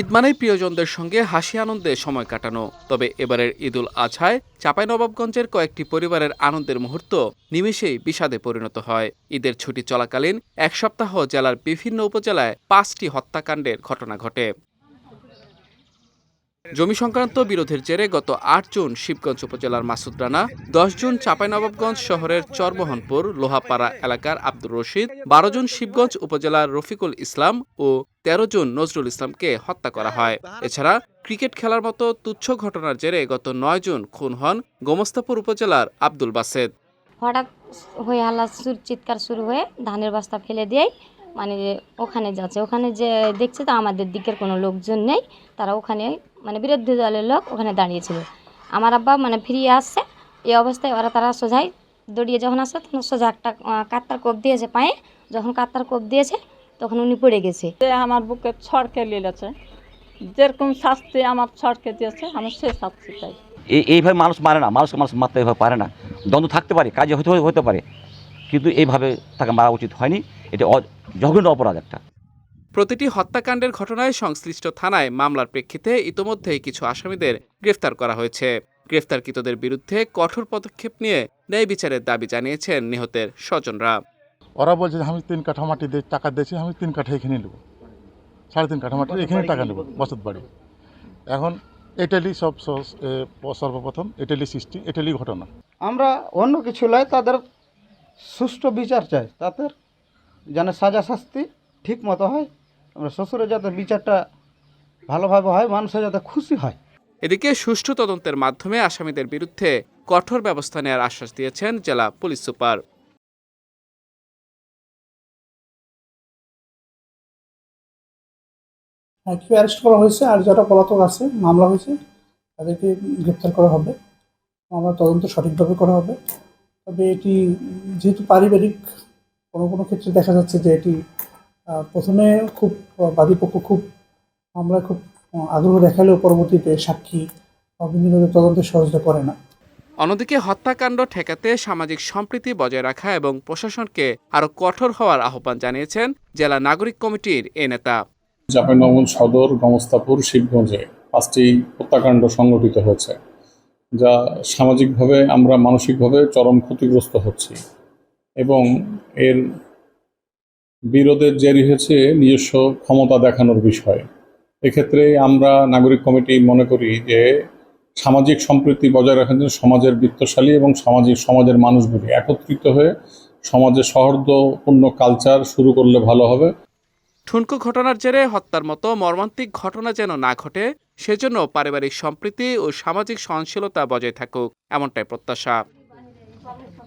ঈদ মানেই প্রিয়জনদের সঙ্গে হাসি আনন্দে সময় কাটানো। তবে এবারের ঈদুল আজহায় চাঁপাইনবাবগঞ্জের কয়েকটি পরিবারের আনন্দের মুহূর্ত নিমেষেই বিষাদে পরিণত হয়। ঈদের ছুটি চলাকালীন এক সপ্তাহ জেলার বিভিন্ন উপজেলায় পাঁচটি হত্যাকাণ্ডের ঘটনা ঘটে। জমি সংক্রান্ত বিরোধের জেরে গত আট জুন শিবগঞ্জ উপজেলার মাসুদ রানা, দশ জুন চাঁপাইনবাবগঞ্জ শহরের চরমোহনপুর, লোহাপাড়া এলাকার আব্দুর রশিদ, বারো জুন শিবগঞ্জ উপজেলার রফিকুল ইসলাম ও তেরো জুন নজরুল ইসলামকে হত্যা করা হয়। এছাড়া ক্রিকেট খেলার মতো তুচ্ছ ঘটনার জেরে গত নয় জুন খুন হন গোমস্তাপুর উপজেলার আব্দুল বাসেদ। হঠাৎ হয়ে হাল্লা চিৎকার শুরু হয়ে ধানের বস্তা ফেলে দিয়েই মানে ওখানে যাচ্ছে। ওখানে যে দেখছে তো আমাদের দিকের কোনো লোকজন নেই। তারা ওখানে মানে বিরোধী দলের লোক ওখানে দাঁড়িয়েছিল। আমার আব্বা মানে ফিরিয়ে আসছে। এই অবস্থায় ওরা তারা সোজাই দৌড়িয়ে যখন আসছে তখন সোজা একটা কাত্তার কোপ দিয়েছে পায়ে। যখন কাত্তার কোপ দিয়েছে তখন উনি পড়ে গেছে। আমার বুকে ছড়কে লিলেছে যেরকম শাস্তি আমার ছড়কে দিয়েছে আমি সে শাস্তি চাই। এই এইভাবে মানুষ মারে না। মানুষকে মানুষ মারতে এভাবে পারে না। দ্বন্দ্ব থাকতে পারে কাজে হতে হতে পারে। কিন্তু এইভাবে তাকে মারা উচিত হয়নি। এটা অ- জঘন্য অপরাধ একটা। প্রতিটি হত্যাকাণ্ডের ঘটনায় সংশ্লিষ্ট থানায় মামলার প্রেক্ষিতে ইতোমধ্যেই কিছু আসামিদের গ্রেফতার করা হয়েছে। গ্রেফতারকৃতদের বিরুদ্ধে কঠোর পদক্ষেপ নিয়ে ন্যায় বিচারের দাবি জানিয়েছেন নিহতের স্বজনরা। ওরা বলছে আমি তিন কাঠা মাটি টাকা দিয়েছি আমি তিন কাঠা এখানে নেব। সাড়ে তিন কাঠা মাটি এখানে টাকা নেব বসত বাড়ি। এখন এটালি সব সর্বপ্রথম এটালি সৃষ্টি এটালি ঘটনা। আমরা অন্য কিছু নয় তাদের সুষ্ঠু বিচার চাই তাদের যেন সাজা শাস্তি ঠিক মতো হয় আমরা শ্বশুরের যাতে বিচারটা ভালোভাবে হয় মানুষের যাতে খুশি হয়। এদিকে সুষ্ঠু তদন্তের মাধ্যমে আসামিদের বিরুদ্ধে কঠোর ব্যবস্থা নেওয়ার আশ্বাস দিয়েছেন জেলা পুলিশ সুপার। অ্যারেস্ট করা হয়েছে আর যারা পলাতক আছে মামলা হয়েছে তাদেরকে গ্রেপ্তার করা হবে। মামলা তদন্ত সঠিকভাবে করা হবে। তবে এটি যেহেতু পারিবারিক কোনো কোনো ক্ষেত্রে দেখা যাচ্ছে যে এটি আহ, প্রথমে খুব বাদীপক্ষ খুব মামলায় খুব আগ্রহ দেখালেও পরবর্তীতে সাক্ষী বিভিন্ন তদন্তে সহযোগিতা করে না। অন্যদিকে হত্যাকাণ্ড ঠেকাতে সামাজিক সম্প্রীতি বজায় রাখা এবং প্রশাসনকে আরও কঠোর হওয়ার আহ্বান জানিয়েছেন জেলা নাগরিক কমিটির এ নেতা। চাঁপাইনবাবগঞ্জ সদর গমস্তাপুর শিবগঞ্জে পাঁচটি হত্যাকাণ্ড সংঘটিত হয়েছে যা সামাজিকভাবে আমরা মানসিকভাবে চরম ক্ষতিগ্রস্ত হচ্ছি। এবং এর বিরোধের জেরি হয়েছে নিজস্ব ক্ষমতা দেখানোর বিষয়। এক্ষেত্রে আমরা নাগরিক কমিটি মনে করি যে সামাজিক সম্প্রীতি বজায় রাখার জন্য সমাজের বৃত্তশালী এবং সামাজিক সমাজের মানুষগুলি একত্রিত হয়ে সমাজে সহর্দপূর্ণ কালচার শুরু করলে ভালো হবে। ঠুনকো ঘটনার জেরে হত্যার মতো মর্মান্তিক ঘটনা যেন না ঘটে, সেজন্য পারিবারিক সম্প্রীতি ও সামাজিক সহনশীলতা বজায় থাকুক, এমনটাই প্রত্যাশা।